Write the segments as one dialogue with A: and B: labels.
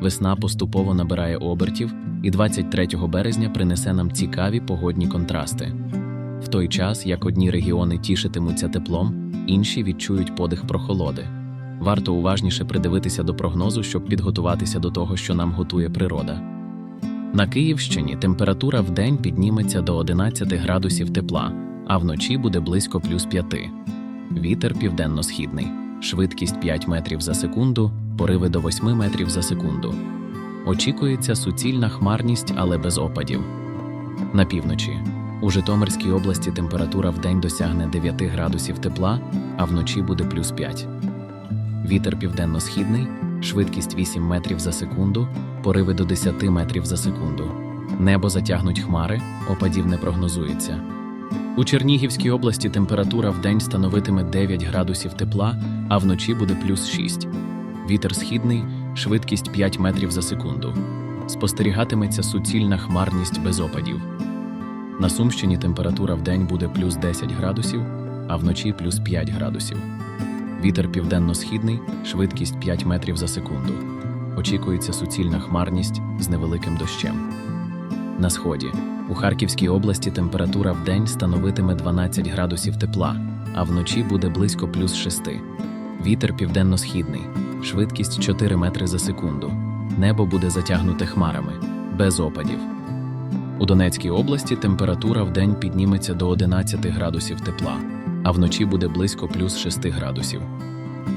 A: Весна поступово набирає обертів, і 23 березня принесе нам цікаві погодні контрасти. В той час, як одні регіони тішитимуться теплом, інші відчують подих прохолоди. Варто уважніше придивитися до прогнозу, щоб підготуватися до того, що нам готує природа. На Київщині температура в день підніметься до 11 градусів тепла, а вночі буде близько плюс 5. Вітер південно-східний, швидкість 5 метрів за секунду, пориви до 8 метрів за секунду. Очікується суцільна хмарність, але без опадів. На півночі. У Житомирській області температура в день досягне 9 градусів тепла, а вночі буде плюс 5. Вітер південно-східний, швидкість 8 метрів за секунду, пориви до 10 метрів за секунду. Небо затягнуть хмари, опадів не прогнозується. У Чернігівській області температура в день становитиме 9 градусів тепла, а вночі буде плюс 6. Вітер східний, швидкість 5 метрів за секунду. Спостерігатиметься суцільна хмарність без опадів. На Сумщині температура в день буде плюс 10 градусів, а вночі плюс 5 градусів. Вітер південно-східний, швидкість 5 метрів за секунду. Очікується суцільна хмарність з невеликим дощем. На сході у Харківській області температура в день становитиме 12 градусів тепла, а вночі буде близько плюс 6. Вітер південно-східний, швидкість 4 метри за секунду. Небо буде затягнуте хмарами, без опадів. У Донецькій області температура в день підніметься до 11 градусів тепла, а вночі буде близько плюс 6 градусів.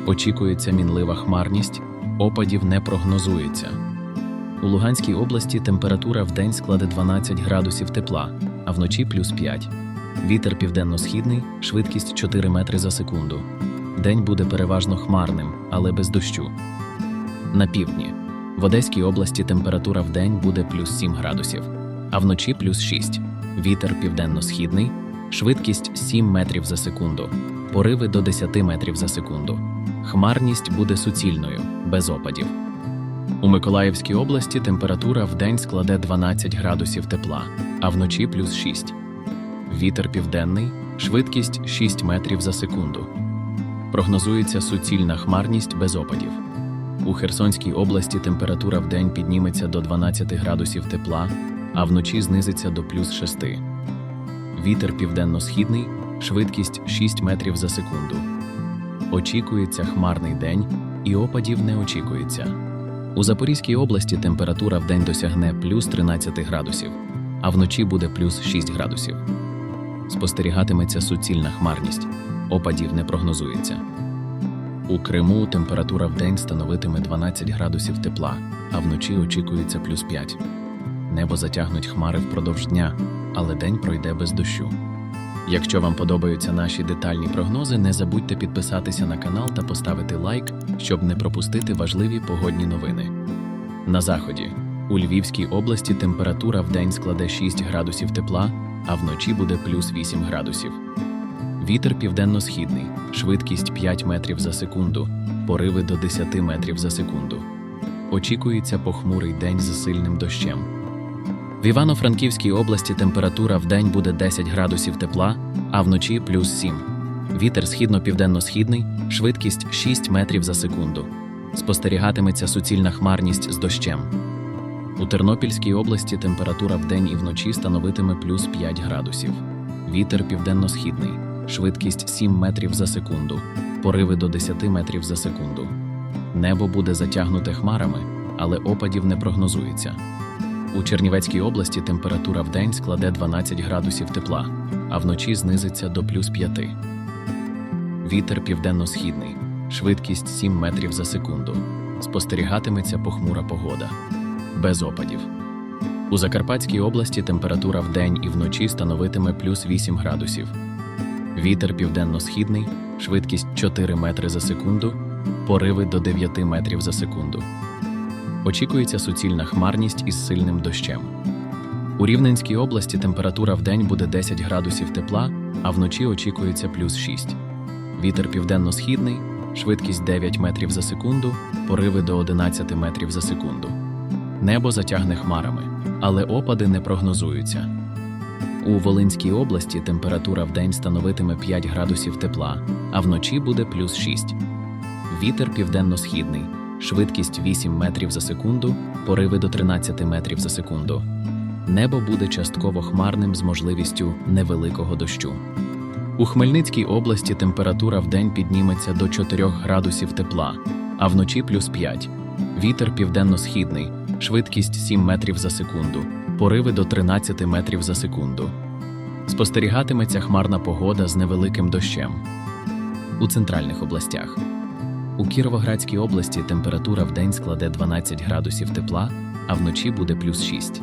A: Очікується мінлива хмарність, опадів не прогнозується. У Луганській області температура в день складе 12 градусів тепла, а вночі плюс 5. Вітер південно-східний, швидкість 4 метри за секунду. День буде переважно хмарним, але без дощу. На півдні. В Одеській області температура в день буде плюс 7 градусів, а вночі плюс 6. Вітер південно-східний, швидкість 7 метрів за секунду, пориви до 10 метрів за секунду. Хмарність буде суцільною, без опадів. У Миколаївській області температура в день складе 12 градусів тепла, а вночі плюс 6. Вітер південний, швидкість 6 метрів за секунду. Прогнозується суцільна хмарність без опадів. У Херсонській області температура в день підніметься до 12 градусів тепла, а вночі знизиться до плюс 6. Вітер південно-східний, швидкість 6 метрів за секунду. Очікується хмарний день, і опадів не очікується. У Запорізькій області температура в день досягне плюс 13 градусів, а вночі буде плюс 6 градусів. Спостерігатиметься суцільна хмарність, опадів не прогнозується. У Криму температура в день становитиме 12 градусів тепла, а вночі очікується плюс 5. Небо затягнуть хмари впродовж дня, але день пройде без дощу. Якщо вам подобаються наші детальні прогнози, не забудьте підписатися на канал та поставити лайк, щоб не пропустити важливі погодні новини. На заході у Львівській області температура в день складе 6 градусів тепла, а вночі буде плюс 8 градусів. Вітер південно-східний, швидкість 5 метрів за секунду, пориви до 10 метрів за секунду. Очікується похмурий день з сильним дощем. В Івано-Франківській області температура в день буде 10 градусів тепла, а вночі плюс 7. Вітер східно-південно-східний, швидкість 6 метрів за секунду. Спостерігатиметься суцільна хмарність з дощем. У Тернопільській області температура в день і вночі становитиме плюс 5 градусів. Вітер південно-східний, швидкість 7 метрів за секунду, пориви до 10 метрів за секунду. Небо буде затягнуте хмарами, але опадів не прогнозується. У Чернівецькій області температура в день складе 12 градусів тепла, а вночі знизиться до плюс 5. Вітер південно-східний, швидкість 7 метрів за секунду. Спостерігатиметься похмура погода. Без опадів. У Закарпатській області температура в день і вночі становитиме плюс 8 градусів. Вітер південно-східний, швидкість 4 метри за секунду, пориви до 9 метрів за секунду. Очікується суцільна хмарність із сильним дощем. У Рівненській області температура в день буде 10 градусів тепла, а вночі очікується плюс 6. Вітер південно-східний, швидкість 9 метрів за секунду, пориви до 11 метрів за секунду. Небо затягне хмарами, але опади не прогнозуються. У Волинській області температура в день становитиме 5 градусів тепла, а вночі буде плюс 6. Вітер південно-східний, швидкість 8 метрів за секунду, пориви до 13 метрів за секунду. Небо буде частково хмарним з можливістю невеликого дощу. У Хмельницькій області температура вдень підніметься до 4 градусів тепла, а вночі плюс 5. Вітер південно-східний, швидкість 7 метрів за секунду, пориви до 13 метрів за секунду. Спостерігатиметься хмарна погода з невеликим дощем. У центральних областях. У Кіровоградській області температура вдень складе 12 градусів тепла, а вночі буде плюс 6.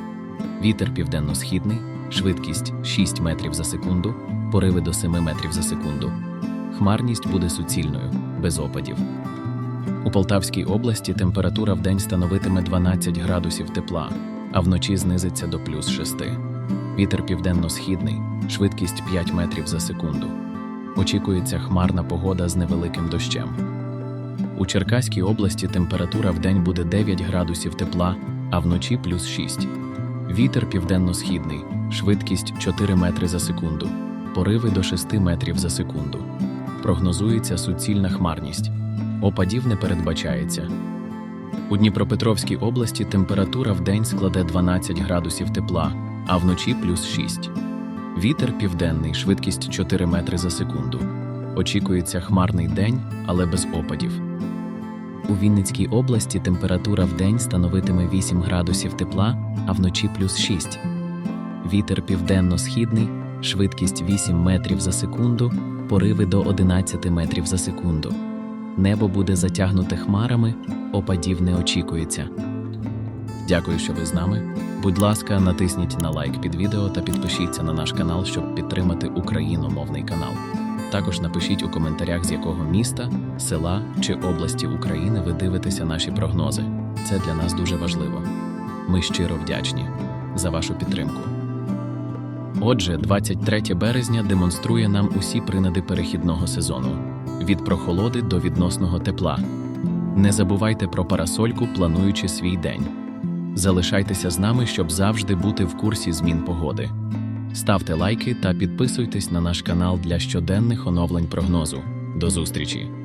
A: Вітер південно-східний, швидкість 6 метрів за секунду, пориви до 7 метрів за секунду. Хмарність буде суцільною, без опадів. У Полтавській області температура вдень становитиме 12 градусів тепла, а вночі знизиться до плюс 6. Вітер південно-східний, швидкість 5 метрів за секунду. Очікується хмарна погода з невеликим дощем. У Черкаській області температура вдень буде 9 градусів тепла, а вночі плюс 6. Вітер південно-східний, швидкість 4 метри за секунду, пориви до 6 метрів за секунду. Прогнозується суцільна хмарність. Опадів не передбачається. У Дніпропетровській області температура вдень складе 12 градусів тепла, а вночі плюс 6. Вітер південний, швидкість 4 метри за секунду. Очікується хмарний день, але без опадів. У Вінницькій області температура вдень становитиме 8 градусів тепла, а вночі плюс 6. Вітер південно-східний, швидкість 8 метрів за секунду, пориви до 11 метрів за секунду. Небо буде затягнуте хмарами, опадів не очікується. Дякую, що ви з нами. Будь ласка, натисніть на лайк під відео та підпишіться на наш канал, щоб підтримати україномовний канал. Також напишіть у коментарях, з якого міста, села чи області України ви дивитеся наші прогнози. Це для нас дуже важливо. Ми щиро вдячні за вашу підтримку. Отже, 23 березня демонструє нам усі принади перехідного сезону від прохолоди до відносного тепла. Не забувайте про парасольку, плануючи свій день. Залишайтеся з нами, щоб завжди бути в курсі змін погоди. Ставте лайки та підписуйтесь на наш канал для щоденних оновлень прогнозу. До зустрічі!